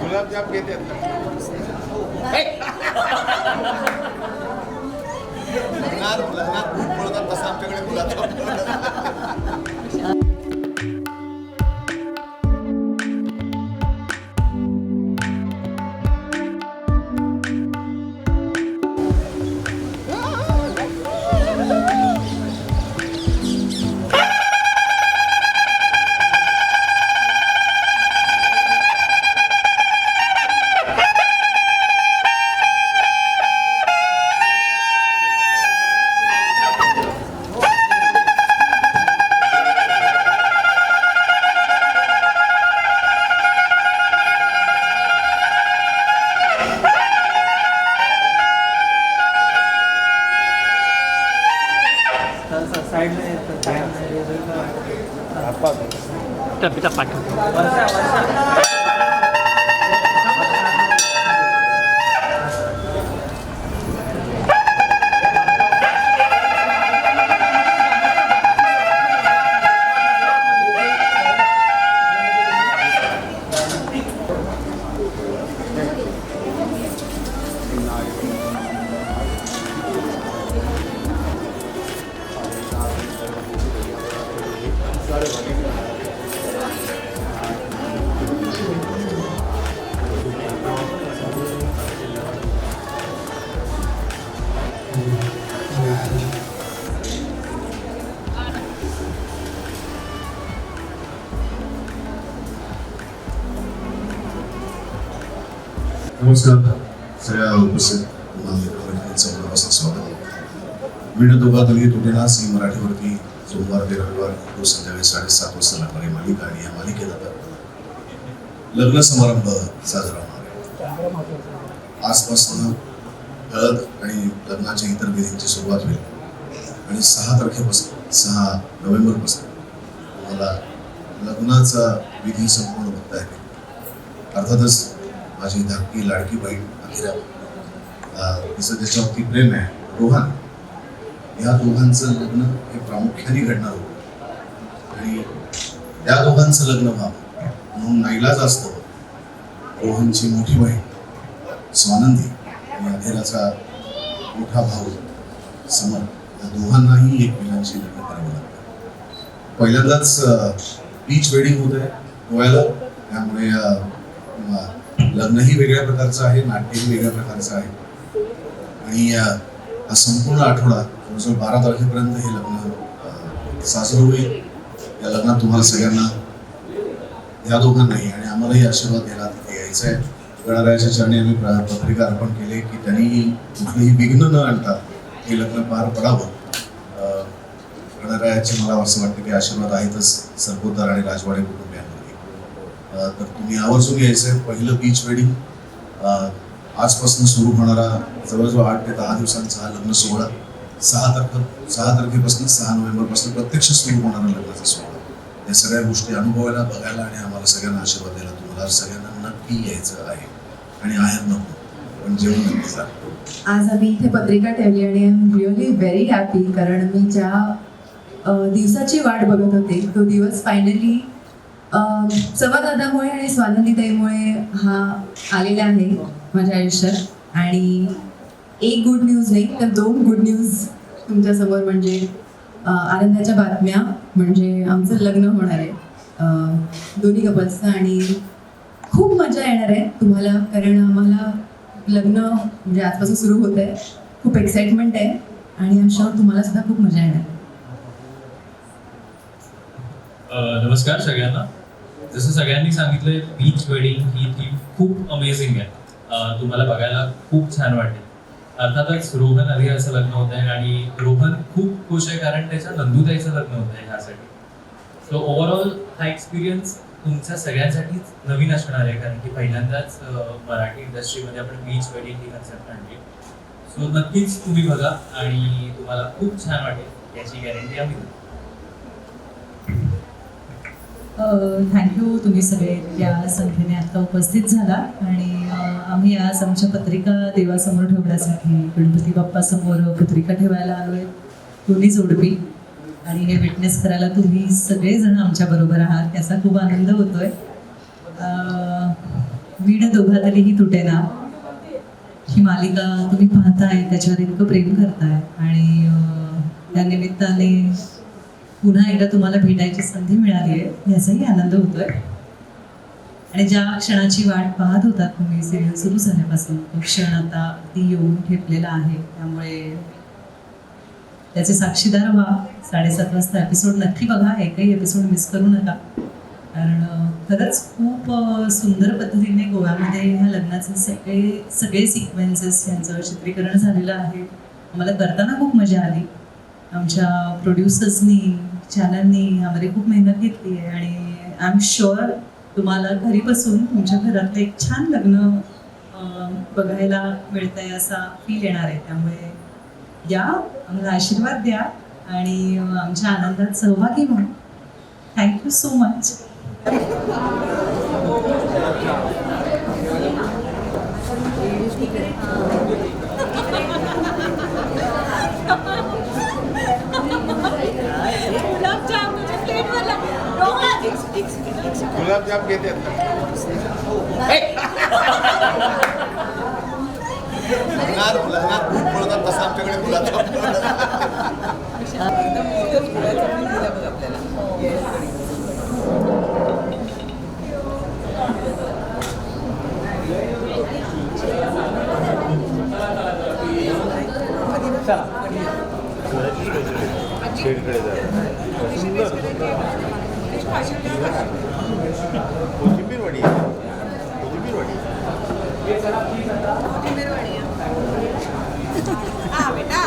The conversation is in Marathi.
गुलाबजाम घेतात लग्नात लग्नात दूध पळतात तसं आमच्याकडे गुलाबजाम. 일단 일단 빠져. 완사 완사. Gracias. नमस्कार सगळ्या उपस्थित महाविद्यालयाचं स्वागत वीण दोघा तरी तुटेना सी मराठीवरती सोमवार ते रविवार रोज संध्याकाळी साडेसात वाजता लागणारी मालिका आणि या मालिकेत आता लग्न समारंभ साजरा होणार आहे आजपासून हळद आणि लग्नाच्या इतर विधींची सुरुवात होईल आणि सहा तारखेपासून सहा नोव्हेंबरपासून तुम्हाला लग्नाचा विधी संपूर्ण बघता येईल अर्थातच माझी धाकटी लाडकी बहीण अखिरा तिचं त्याच्यावरती प्रेम आहे रोहन। या दोघांचं लग्न हे प्रामुख्याने घडणार होतं आणि या दोघांचं लग्न व्हावं म्हणून नाईलाज असतो। रोहनची मोठी बहीण स्वानंदी आणि अधेराचा मोठा भाऊ समर या दोघांनाही एकमेकांशी लग्न करावं लागतं. पहिल्यांदाच बीच वेडिंग होत आहे गोव्याला. त्यामुळे लग्नही वेगळ्या प्रकारचं आहे नाट्यही वेगळ्या प्रकारचं आहे. आणि हा संपूर्ण आठवडा जवळजवळ बारा तारखेपर्यंत हे लग्न साजरं होईल. या लग्नात तुम्हाला सगळ्यांना या दोघांनाही आणि आम्हालाही आशीर्वाद घ्यायला तिथे यायचं आहे. गणरायाच्या चरणी आम्ही प्र- पत्रिका अर्पण केले की त्यांनी कुठलंही विघ्न न आणता हे लग्न पार पडावं. गणरायाचे मला असं वाटतं की आशीर्वाद आहेतच सरपोतदार आणि राजवाडे कुटुंब. तर तुम्ही आवर्जून यायचं आहे पहिलं बीच वेडिंग आजपासून सुरू होणारा जवळजवळ आठ ते दहा दिवसांचा हा लग्न सोहळा सहा तारखे सहा तारखेपासून सहा नोव्हेंबरपासून प्रत्यक्ष सुरू होणारा लग्नाचा सोहळा. या सगळ्या गोष्टी अनुभवायला बघायला आणि आम्हाला सगळ्यांना आशीर्वाद द्यायला तुम्हाला सगळ्यांना नक्की यायचं आहे. आणि आहे नको पण जेवण नक्की जा. आज आम्ही इथे पत्रिका ठेवली आणि I am really very happy कारण मी ज्या दिवसाची वाट बघत होते तो दिवस फायनली दादामुळे आणि स्वानंदीताईमुळे हा आलेला आहे माझ्या आयुष्यात. आणि एक गुड न्यूज नाही तर दोन गुड न्यूज तुमच्यासमोर म्हणजे आनंदाच्या बातम्या म्हणजे आमचं लग्न होणार आहे. दोन्ही कपल्सचं आणि खूप मजा येणार आहे तुम्हाला कारण आम्हाला लग्न म्हणजे आजपासून सुरू होत आहे. खूप एक्साइटमेंट आहे आणि आमच्यावर तुम्हाला सुद्धा खूप मजा येणार आहे. नमस्कार सगळ्यांना. जसं सगळ्यांनी सांगितलंय बीच वेडिंग ही थीम खूप अमेझिंग आहे. तुम्हाला बघायला खूप छान वाटेल. अर्थातच रोहन अरियाचं असं लग्न होत आहे आणि रोहन खूप खुश आहे कारण त्याच्या नंदुताईचं लग्न होत आहे ह्यासाठी. सो ओव्हरऑल हा एक्सपिरियन्स तुमच्या सगळ्यांसाठीच नवीन असणार आहे कारण की पहिल्यांदाच मराठी इंडस्ट्रीमध्ये आपण बीच वेडिंग ही कन्सेप्ट आणली. सो नक्कीच तुम्ही बघा आणि तुम्हाला खूप छान वाटेल याची गॅरंटी आम्ही देतो थँक्यू तुम्ही सगळे या संख्येने आता उपस्थित झाला आणि आम्ही आज आमच्या पत्रिका देवासमोर ठेवण्यासाठी गणपती बाप्पासमोर पत्रिका ठेवायला आलो आहे दोन्ही जोडपी आणि हे विटनेस करायला तुम्ही सगळेजण आमच्याबरोबर आहात याचा खूप आनंद होतोय. अ, वीड दोघा तरीही तुटेना. ही मालिका तुम्ही पाहताय त्याच्यावर इतकं प्रेम करताय आणि त्या निमित्ताने पुन्हा एकदा तुम्हाला भेटायची संधी मिळाली आहे याचाही आनंद होतोय. आणि ज्या क्षणाची वाट पाहत होतात तुम्ही सिरियल सुरू झाल्यापासून तो क्षण आता अगदी येऊन ठेपलेला आहे. त्यामुळे त्याचे साक्षीदार व्हा. साडेसात वाजता एपिसोड नक्की बघा. एकही एपिसोड मिस करू नका. कारण खरंच खूप सुंदर पद्धतीने गोव्यामध्ये ह्या लग्नाचे सगळे सगळे सिक्वेन्सेस यांचं चित्रीकरण झालेलं आहे. आम्हाला करताना खूप मजा आली. आमच्या प्रोड्युसर्सनी चॅनलनी यामध्ये खूप मेहनत घेतली आहे आणि आय एम शुअर तुम्हाला घरी बसून तुमच्या घरातलं एक छान लग्न बघायला मिळत आहे असा फील येणार आहे. त्यामुळे या आम्हाला आशीर्वाद द्या आणि आमच्या आनंदात सहभागी म्हणून थँक्यू सो मच गुलाबजाम घेते लग्नात लग्नात दूध पळतात तसं आमच्याकडे गुलाबजाम पळतात. कोथिंबीर वडी कोथिंबीर वडी Ah, बेटा.